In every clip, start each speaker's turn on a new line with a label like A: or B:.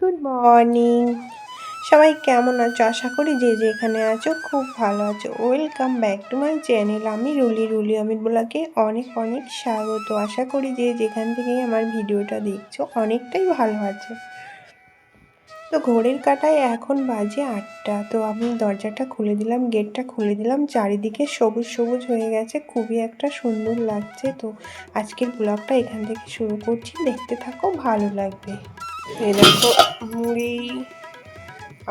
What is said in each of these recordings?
A: Good morning সবাই কেমন আছো? আশা করি যে যেখানে আছো খুব ভালো আছো। Welcome back to my channel আমি রুলি রুলি অমিত বলাকে অনেক অনেক স্বাগত। আশা করি যে যেখান থেকে আমার ভিডিওটা দেখছ অনেকটাই ভালো আছে। তো ঘড়ির কাটায় এখন বাজে আটটা। তো আমি দরজাটা খুলে দিলাম, গেটটা খুলে দিলাম। চারিদিকে সবুজ সবুজ হয়ে গেছে। খুবই একটা সুন্দর লাগছে। তো আজকের ব্লগটা এখান থেকে শুরু করছি। দেখতে থাকো, ভালো লাগবে। এই দেখো মুড়ি,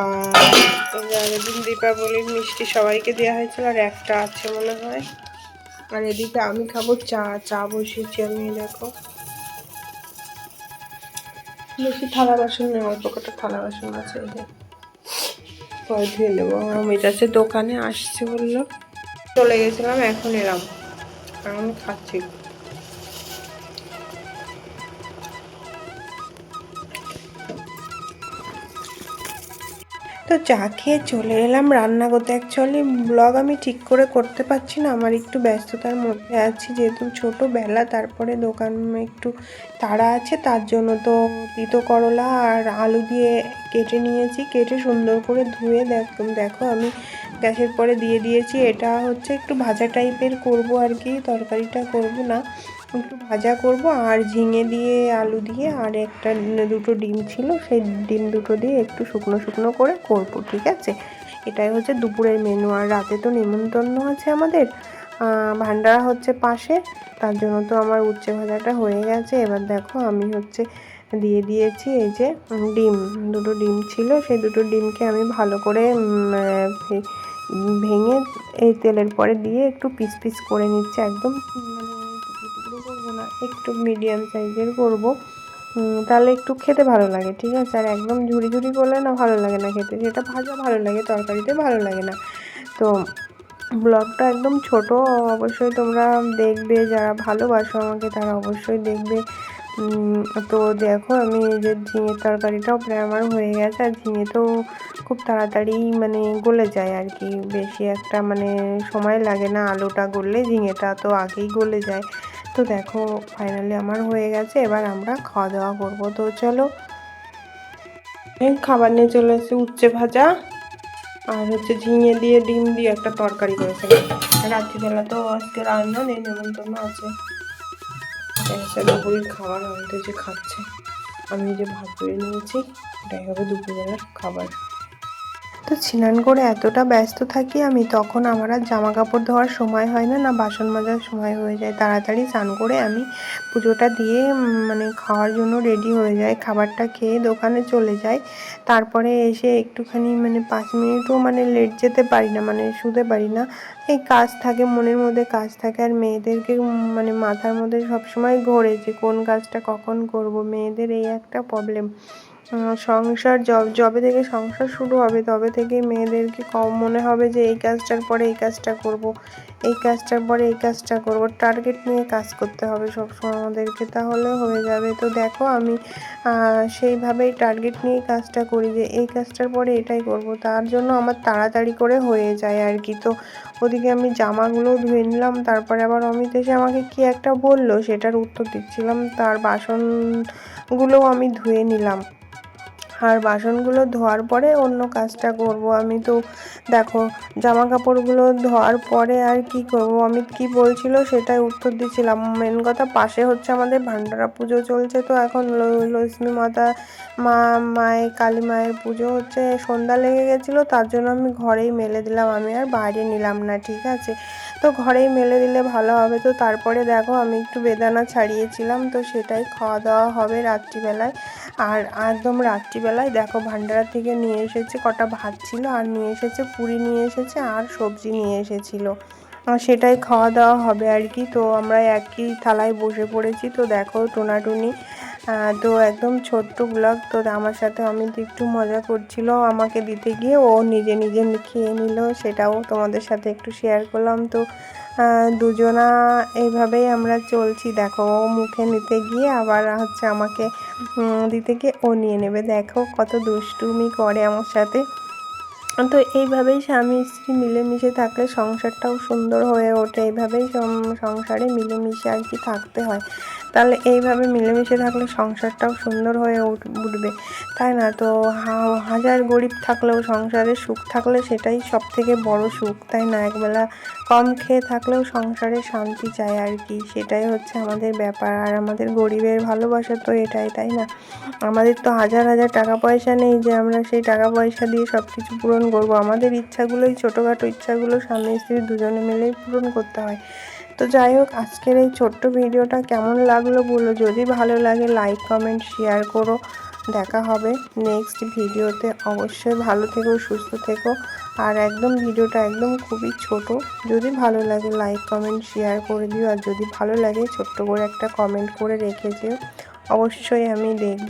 A: আর আগের দিন দীপাবলির মিষ্টি সবাইকে দেওয়া হয়েছিল, আর একটা আছে মনে হয়। আর এদিকে আমি খাব চা চা বসিয়েছি আমি দেখো। বেশি থালা বাসন নেই, অল্প কটা থালা বাসন আছে পরে ধুয়ে নেব। অমিত আছে দোকানে আসছে বলল। চলে গেছিলাম, এখন এলাম। এখন খাচ্ছি। তো চা খেয়ে চলে এলাম রান্না করতে অ্যাকচুয়ালি ব্লগ আমি ঠিক করে করতে পারছি না। আমার একটু ব্যস্ততার মধ্যে আছি, যেহেতু ছোটোবেলা তারপরে দোকান একটু তাড়া আছে, তার জন্য তো তিতো করলা আর আলু দিয়ে কেটে নিয়েছি। কেটে সুন্দর করে ধুয়ে দেখ দেখো আমি গ্যাসের পরে দিয়ে দিয়েছি। এটা হচ্ছে একটু ভাজা টাইপের করব আর কি, তরকারিটা করব না। একটু ভাজা করব, আর ঝিঙে দিয়ে আলু দিয়ে, আর একটা দুটো ডিম ছিল, সেই ডিম দুটো দিয়ে একটু শুকনো শুকনো করে করব, ঠিক আছে? এটাই হচ্ছে দুপুরের মেনু আর রাতে তো নিমন্ত্রণ আছে আমাদের। ভান্ডারা হচ্ছে পাশে, তার জন্য তো আমার উচ্চে ভাজাটা হয়ে গেছে। এবার দেখো আমি হচ্ছে দিয়ে দিয়েছি এই যে ডিম, দুটো ডিম ছিল, সেই দুটো ডিমকে আমি ভালো করে ভেঙে এই তেলের পরে দিয়ে একটু পিস পিস করে নিচ্ছে, একদম মানে একটু মিডিয়াম সাইজের করব। তাহলে একটু খেতে ভালো লাগে, ঠিক আছে? আর একদম ঝুড়ি ঝুড়ি করলে না ভালো লাগে না খেতে। যেটা ভাজা ভালো লাগে, তরকারিতে ভালো লাগে না। তো ব্লগটা একদম ছোট, অবশ্যই তোমরা দেখবে, যারা ভালোবাসো আমাকে তারা অবশ্যই দেখবে। তো দেখো, আমি যে ঝিঙের তরকারিটাও প্রায় আমার হয়ে গেছে, আর ঝিঙে তো খুব তাড়াতাড়ি মানে গলে যায় আর কি। বেশি একটা মানে সময় লাগে না আলুটা গললে, ঝিঙেটা তো আগেই গলে যায়। তো দেখো ফাইনালি আমার হয়ে গেছে, এবার আমরা খাওয়া দাওয়া করব। তো চলো খাবার নিয়ে চলে এসেছি উচ্ছে ভাজা, আর হচ্ছে ঝিঙে দিয়ে, ডিম দিয়ে একটা তরকারি করেছে রাত্রিবেলা তো আজকে রান্না নেই নেমন্তন্ন আছে। দুপুরের খাবার আমাদের যে খাচ্ছে, আমি যে ভাত করে নিয়েছি এটাই হবে দুপুরবেলার খাবার। তো স্নান করে এতটা ব্যস্ত থাকি আমি, তখন আমার আর জামা কাপড় ধোয়ার সময় হয় না না বাসন মাজার সময় হয়ে যায়। তাড়াতাড়ি স্নান করে আমি পুজোটা দিয়ে মানে খাওয়ার জন্য রেডি হয়ে যায় খাবারটা খেয়ে দোকানে চলে যাই। তারপরে এসে একটুখানি মানে পাঁচ মিনিটও মানে লেট যেতে পারি না মানে শুতে পারি না। এই কাজ থাকে, মনের মধ্যে কাজ থাকে, আর মেয়েদেরকে মানে মাথার মধ্যে সবসময় ঘোরে যে কোন কাজটা কখন করব। মেয়েদের এই একটা প্রবলেম সংসার যবে থেকে সংসার শুরু হবে, তবে থেকে মেয়েদেরকে কম মনে হবে যে এই কাজটার পরে এই কাজটা করব, এই কাজটার পরে এই কাজটা করব। টার্গেট নিয়ে কাজ করতে হবে সবসময় আমাদেরকে, তাহলে হয়ে যাবে। তো দেখো আমি সেইভাবেই টার্গেট নিয়ে কাজটা করি যে এই কাজটার পরে এটাই করব। তার জন্য আমার তাড়াতাড়ি করে হয়ে যায় আর কি। তো ওদিকে আমি জামাগুলো ধুয়ে নিলাম, তারপরে আবার অমিত এসে আমাকে কি একটা বলল, সেটার উত্তর দিচ্ছিলাম। তার বাসনগুলোও আমি ধুয়ে নিলাম। আর বাসনগুলো ধোয়ার পরে অন্য কাজটা করব। আমি তো দেখো জামা কাপড়গুলো ধোয়ার পরে আর কি করব? আমি কি বলছিল সেটাই উত্তর দিচ্ছিলাম মেন কথা পাশে হচ্ছে আমাদের ভান্ডারা পুজো চলছে তো এখন লক্ষ্মী মাতা, মা, মায়ের, কালী মায়ের পুজো হচ্ছে সন্ধ্যা লেগে গেছিল, তার জন্য আমি ঘরেই মেলে দিলাম। আমি আর বাইরে নিলাম না, ঠিক আছে? তো ঘরেই মেলে দিলে ভালো হবে। তো তারপরে দেখো, আমি একটু বেদানা ছাড়িয়েছিলাম, তো সেটাই খাওয়া দাওয়া হবে রাত্রিবেলায়। আর একদম রাত্রিবেলায় দেখো ভান্ডারা থেকে নিয়ে এসেছে কটা ভাত ছিল, আর নিয়ে এসেছে পুরি, নিয়ে এসেছে আর সবজি নিয়ে এসেছিল। সেটাই খাওয়া দাওয়া হবে আর কি। তো আমরা একই থালায় বসে পড়েছি। তো দেখো টোনাটুনি তো একদম ছোট্ট ব্লগ। তো আমার সাথে অমিত একটু মজা করছিল আমাকে দিতে গিয়ে। ও নিজে নিজে খেয়ে নিল, সেটাও তোমাদের সাথে একটু শেয়ার করলাম। তো দুজনা এইভাবেই আমরা চলছি। দেখো, ও মুখে নিতে গিয়ে আবার হচ্ছে আমাকে দিতে গিয়ে ও নিয়ে নেবে। দেখো কত দুষ্টুমি করে আমার সাথে। তো এইভাবেই স্বামী স্ত্রী মিলেমিশে থাকলে সংসারটাও সুন্দর হয়ে ওঠে। এইভাবেই সংসারে মিলেমিশে আর কি থাকতে হয়। তাহলে এইভাবে মিলেমিশে থাকলে সংসারটাও সুন্দর হয়ে উঠ- উঠবে। তাই না? তো হাজার গরিব থাকলেও সংসারে সুখ থাকলে সেটাই সব থেকে বড় সুখ, তাই না? একবেলা কম খেয়ে থাকলেও সংসারে শান্তি চাই আর কি। সেটাই হচ্ছে আমাদের ব্যাপার। আর আমাদের গরিবের ভালোবাসা তো এটাই, তাই না? আমাদের তো হাজার হাজার টাকা পয়সা নেই যে আমরা সেই টাকা পয়সা দিয়ে সব কিছু পূরণ করব। আমাদের ইচ্ছাগুলোই ছোটোখাটো ইচ্ছাগুলো স্বামী, স্ত্রী দুজনে মিলেই পূরণ করতে হয়। তো যাই হোক, আজকের এই ছোট্ট ভিডিওটা কেমন লাগল বলো? যদি ভালো লাগে লাইক কমেন্ট শেয়ার করো। দেখা হবে নেক্সট ভিডিওতে। অবশ্যই ভালো থেকো, সুস্থ থেকো। আর একদম ভিডিওটা একদম খুবই ছোট। যদি ভালো লাগে লাইক কমেন্ট শেয়ার করে দিও। আর যদি ভালো লাগে, ছোট্ট করে একটা কমেন্ট করে রেখে যেও। অবশ্যই আমি দেখব।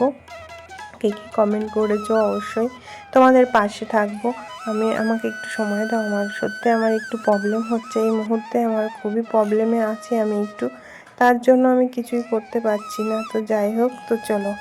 A: কে কী কমেন্ট করেছ? অবশ্যই তোমাদের পাশে থাকব। আমি, আমাকে একটু সময় দাও আমার। সত্যি আমার একটু প্রবলেম হচ্ছে। এই মুহূর্তে আমার খুবই প্রবলেমে আছি আমি একটু। তার জন্য আমি কিছুই করতে পারছি না। তো যাই হোক, তো চলো।